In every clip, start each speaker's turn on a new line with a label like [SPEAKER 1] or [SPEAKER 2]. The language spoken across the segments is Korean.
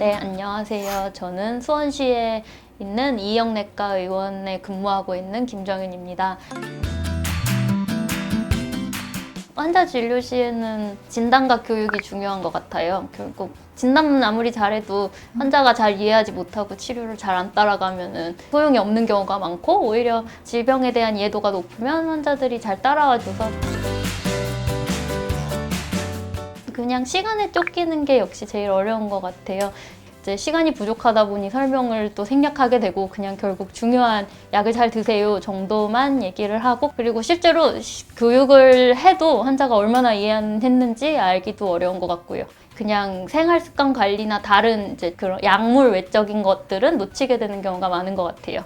[SPEAKER 1] 네, 안녕하세요. 저는 수원시에 있는 이영내과 의원에 근무하고 있는 김정윤입니다. 환자 진료 시에는 진단과 교육이 중요한 것 같아요. 결국 진단은 아무리 잘해도 환자가 잘 이해하지 못하고 치료를 잘 안 따라가면은 소용이 없는 경우가 많고 오히려 질병에 대한 이해도가 높으면 환자들이 잘 따라와줘서 그냥 시간에 쫓기는 게 역시 제일 어려운 것 같아요. 이제 시간이 부족하다 보니 설명을 또 생략하게 되고 그냥 결국 중요한 약을 잘 드세요 정도만 얘기를 하고 그리고 실제로 시- 교육을 해도 환자가 얼마나 이해했는지 알기도 어려운 것 같고요. 그냥 생활 습관 관리나 다른 이제 그런 약물 외적인 것들은 놓치게 되는 경우가 많은 것 같아요.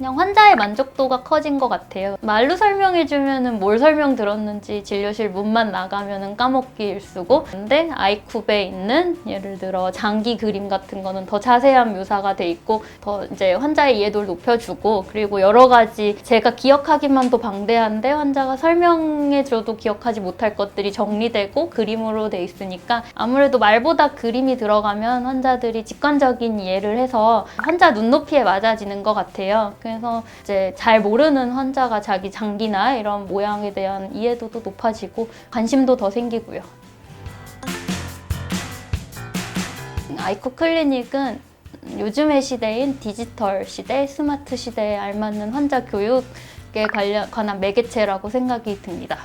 [SPEAKER 1] 그냥 환자의 만족도가 커진 것 같아요. 말로 설명해주면은 뭘 설명 들었는지 진료실 문만 나가면은 까먹기 일수고, 근데 아이쿱에 있는 예를 들어 장기 그림 같은 거는 더 자세한 묘사가 돼 있고, 더 이제 환자의 이해도를 높여주고, 그리고 여러 가지 제가 기억하기만도 방대한데 환자가 설명해줘도 기억하지 못할 것들이 정리되고 그림으로 돼 있으니까 아무래도 말보다 그림이 들어가면 환자들이 직관적인 이해를 해서 환자 눈높이에 맞아지는 것 같아요. 그래서 이제 잘 모르는 환자가 자기 장기나 이런 모양에 대한 이해도도 높아지고 관심도 더 생기고요. 아이코 클리닉은 요즘의 시대인 디지털 시대, 스마트 시대에 알맞는 환자 교육에 관련, 관한 매개체라고 생각이 듭니다.